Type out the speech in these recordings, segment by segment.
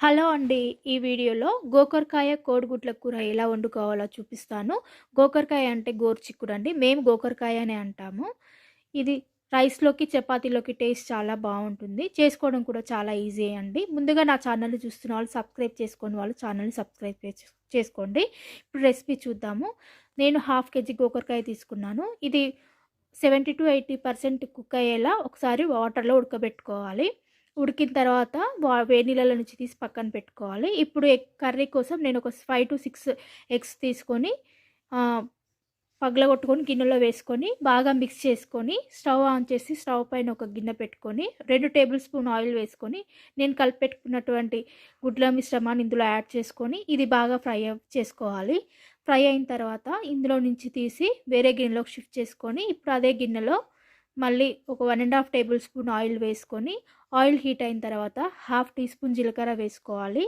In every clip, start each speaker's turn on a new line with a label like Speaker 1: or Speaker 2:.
Speaker 1: Hello అండి. ఈ వీడియోలో గోకరకాయ కోడిగుడ్ల కూర ఎలా వండుకోవాలో చూపిస్తాను. గోకరకాయ అంటే గోరుచిక్కుడు అండి. మేము గోకరకాయ అనే అంటాము. ఇది రైస్లోకి చపాతీలోకి టేస్ట్ చాలా బాగుంటుంది. చేసుకోవడం కూడా చాలా ఈజీ అండి. ముందుగా నా ఛానల్ని చూస్తున్న వాళ్ళు సబ్స్క్రైబ్ చేసుకుని వాళ్ళు ఛానల్ని సబ్స్క్రైబ్ చేసుకోండి. ఇప్పుడు రెసిపీ చూద్దాము. నేను హాఫ్ కేజీ గోకరకాయ తీసుకున్నాను. ఇది seventy to eighty percent cook అయ్యేలా ఒకసారి వాటర్లో ఉడకబెట్టుకోవాలి. ఉడికిన తర్వాత వేడి నీళ్ళ నుంచి తీసి పక్కన పెట్టుకోవాలి. ఇప్పుడు కర్రీ కోసం నేను ఒక ఫైవ్ టు సిక్స్ ఎగ్స్ తీసుకొని పగలగొట్టుకొని గిన్నెలో వేసుకొని బాగా మిక్స్ చేసుకొని స్టవ్ ఆన్ చేసి స్టవ్ పైన ఒక గిన్నె పెట్టుకొని రెండు టేబుల్ స్పూన్ ఆయిల్ వేసుకొని నేను కలిపెట్టుకున్నటువంటి గుడ్ల మిశ్రమాన్ని ఇందులో యాడ్ చేసుకొని ఇది బాగా ఫ్రై చేసుకోవాలి. ఫ్రై అయిన తర్వాత ఇందులో నుంచి తీసి వేరే గిన్నెలోకి షిఫ్ట్ చేసుకొని ఇప్పుడు అదే గిన్నెలో మళ్ళీ ఒక one and half tablespoon oil వేసుకొని ఆయిల్ హీట్ అయిన తర్వాత హాఫ్ టీ స్పూన్ జీలకర్ర వేసుకోవాలి.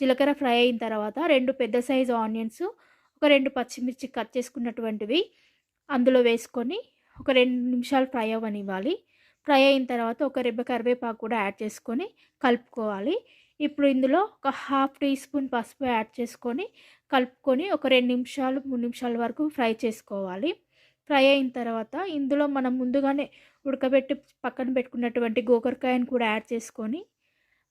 Speaker 1: జీలకర్ర ఫ్రై అయిన తర్వాత రెండు పెద్ద సైజు ఆనియన్స్ ఒక రెండు పచ్చిమిర్చి కట్ చేసుకున్నటువంటివి అందులో వేసుకొని ఒక రెండు నిమిషాలు ఫ్రై అవ్వనివ్వాలి. ఫ్రై అయిన తర్వాత ఒక రెబ్బ కరివేపాకు కూడా యాడ్ చేసుకొని కలుపుకోవాలి. ఇప్పుడు ఇందులో ఒక హాఫ్ టీ స్పూన్ పసుపు యాడ్ చేసుకొని కలుపుకొని ఒక రెండు నిమిషాలు మూడు నిమిషాల వరకు ఫ్రై చేసుకోవాలి. ఫ్రై అయిన తర్వాత ఇందులో మనం ముందుగానే ఉడకబెట్టి పక్కన పెట్టుకున్నటువంటి గోకరకాయను కూడా యాడ్ చేసుకొని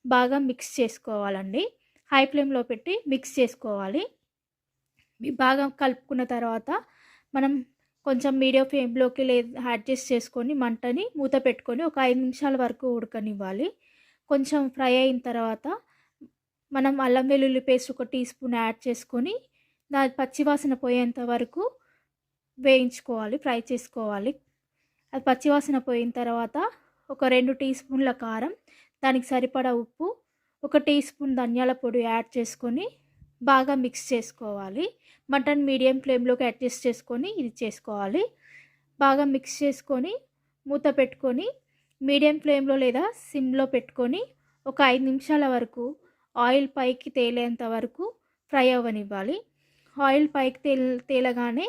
Speaker 1: బాగా మిక్స్ చేసుకోవాలండి. హై ఫ్లేమ్లో పెట్టి మిక్స్ చేసుకోవాలి. బాగా కలుపుకున్న తర్వాత మనం కొంచెం మీడియం ఫ్లేమ్లోకి లే అడ్జస్ట్ చేసుకొని మంటని మూత పెట్టుకొని ఒక ఐదు నిమిషాల వరకు ఉడకనివ్వాలి. కొంచెం ఫ్రై అయిన తర్వాత మనం అల్లం వెల్లుల్లి పేస్ట్ ఒక టీ స్పూన్ యాడ్ చేసుకొని దాని పచ్చివాసన పోయేంత వరకు వేయించుకోవాలి ఫ్రై చేసుకోవాలి. అది పచ్చివాసన పోయిన తర్వాత ఒక రెండు టీ స్పూన్ల కారం దానికి సరిపడా ఉప్పు ఒక టీ స్పూన్ ధనియాల పొడి యాడ్ చేసుకొని బాగా మిక్స్ చేసుకోవాలి. మటన్ మీడియం ఫ్లేమ్లోకి అడ్జస్ట్ చేసుకొని ఇది చేసుకోవాలి. బాగా మిక్స్ చేసుకొని మూత పెట్టుకొని మీడియం ఫ్లేమ్లో లేదా సిమ్లో పెట్టుకొని ఒక ఐదు నిమిషాల వరకు ఆయిల్ పైకి తేలేంత వరకు ఫ్రై అవ్వనివ్వాలి. ఆయిల్ పైకి తేల్ తేలగానే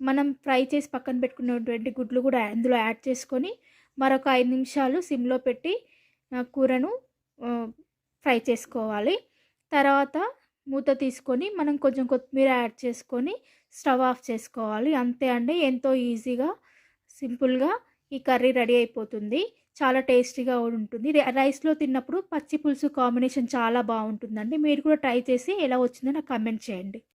Speaker 1: మనం ఫ్రై చేసి పక్కన పెట్టుకున్నటువంటి గుడ్లు కూడా అందులో యాడ్ చేసుకొని మరొక ఐదు నిమిషాలు సిమ్లో పెట్టి కూరను ఫ్రై చేసుకోవాలి. తర్వాత మూత తీసుకొని మనం కొంచెం కొత్తిమీర యాడ్ చేసుకొని స్టవ్ ఆఫ్ చేసుకోవాలి. అంతే అండి. ఎంతో ఈజీగా సింపుల్గా ఈ కర్రీ రెడీ అయిపోతుంది. చాలా టేస్టీగా ఉంటుంది. రైస్లో తిన్నప్పుడు పచ్చి పులుసు కాంబినేషన్ చాలా బాగుంటుందండి. మీరు కూడా ట్రై చేసి ఎలా వచ్చిందో నాకు కమెంట్ చేయండి.